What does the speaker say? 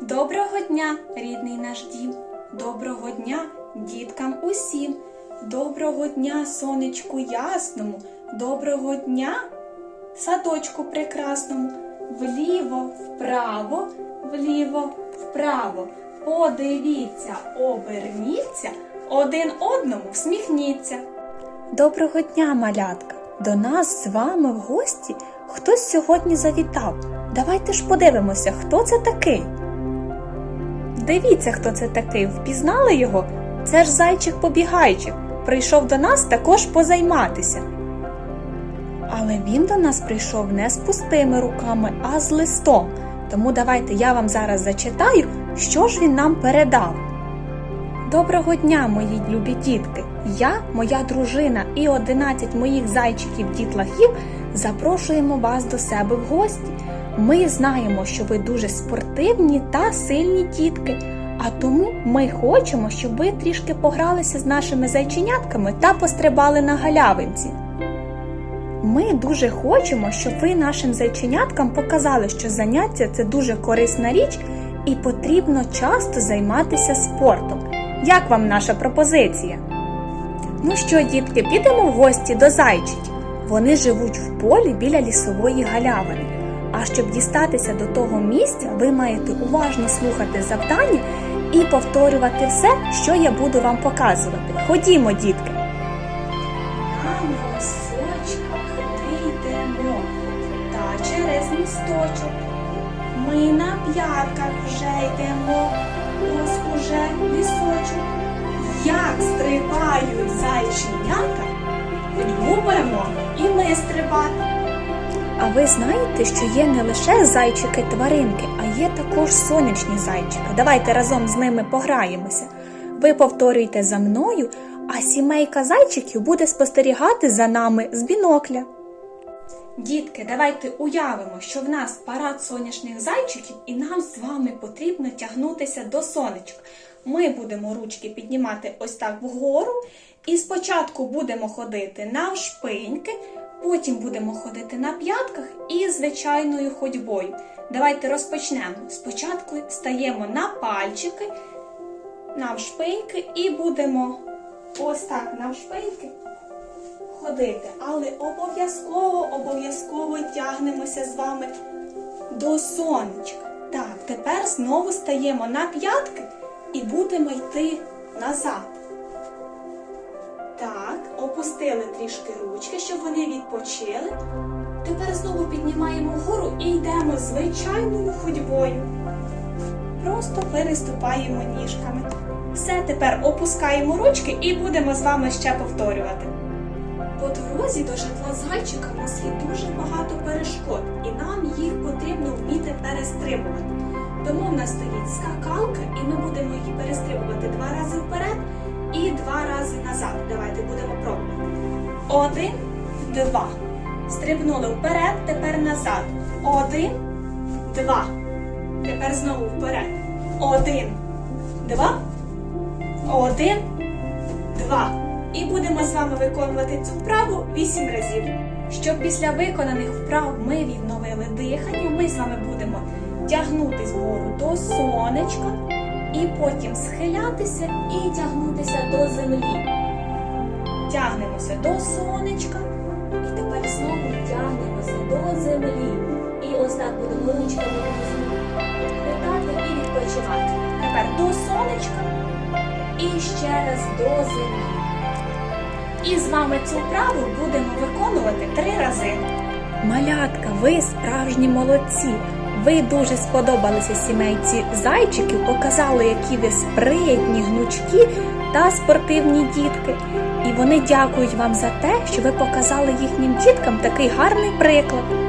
Доброго дня, рідний наш дім. Доброго дня діткам усім. Доброго дня, сонечку ясному. Доброго дня, садочку прекрасному. Вліво, вправо, вліво, вправо. Подивіться, оберніться, один одному всміхніться. Доброго дня, малятка! До нас з вами в гості хтось сьогодні завітав. Давайте ж подивимося, хто це такий. Дивіться, хто це такий. Впізнали його? Це ж зайчик-побігайчик. Прийшов до нас також позайматися. Але він до нас прийшов не з пустими руками, а з листом. Тому давайте я вам зараз зачитаю, що ж він нам передав. Доброго дня, мої любі дітки! Я, моя дружина і 11 моїх зайчиків-дітлахів запрошуємо вас до себе в гості. Ми знаємо, що ви дуже спортивні та сильні дітки, а тому ми хочемо, щоб ви трішки погралися з нашими зайченятками та пострибали на галявинці. Ми дуже хочемо, щоб ви нашим зайченяткам показали, що заняття це дуже корисна річ і потрібно часто займатися спортом. Як вам наша пропозиція? Ну що, дітки, підемо в гості до зайчиків. Вони живуть в полі біля лісової галявини. А щоб дістатися до того місця, ви маєте уважно слухати завдання і повторювати все, що я буду вам показувати. Ходімо, дітки. На носочках йдемо та через місточок. Ми на п'ятках вже йдемо, ось уже лісочок. Як стрибають зайченята, любимо і ми стрибати. А ви знаєте, що є не лише зайчики-тваринки, а є також сонячні зайчики. Давайте разом з ними пограємося. Ви повторюйте за мною, а сімейка зайчиків буде спостерігати за нами з бінокля. Дітки, давайте уявимо, що в нас парад сонячних зайчиків, і нам з вами потрібно тягнутися до сонечка. Ми будемо ручки піднімати ось так вгору, і спочатку будемо ходити навшпиньки, потім будемо ходити на п'ятках і звичайною ходьбою. Давайте розпочнемо. Спочатку стаємо на пальчики, навшпиньки і будемо ось так навшпиньки ходити, але обов'язково, обов'язково тягнемося з вами до сонечка. Так, тепер знову стаємо на п'ятки і будемо йти назад. Опустили трішки ручки, щоб вони відпочили. Тепер знову піднімаємо вгору і йдемо звичайною ходьбою. Просто переступаємо ніжками. Все, тепер опускаємо ручки і будемо з вами ще повторювати. По дорозі до житла зайчика в нас є дуже багато перешкод, і нам їх потрібно вміти перестрибувати. Тому в нас стоїть скакалка, і ми будемо її перестрибувати два рази вперед і два рази назад. Давайте будемо пробувати. Один, два. Стрибнули вперед, тепер назад. Один, два. Тепер знову вперед. Один, два. Один, два. І будемо з вами виконувати цю вправу 8 разів. Щоб після виконаних вправ ми відновили дихання, ми з вами будемо тягнутись вгору до сонечка і потім схилятися і тягнутися до землі. Тягнемося до сонечка і тепер знову тягнемося до землі. І ось так будемо ручками внизу і відпочивати. Тепер до сонечка і ще раз до землі. І з вами цю вправу будемо виконувати три рази. Малятка, ви справжні молодці. Ви дуже сподобалися сімейці зайчиків, показали, які ви спритні, гнучкі та спортивні дітки. І вони дякують вам за те, що ви показали їхнім діткам такий гарний приклад.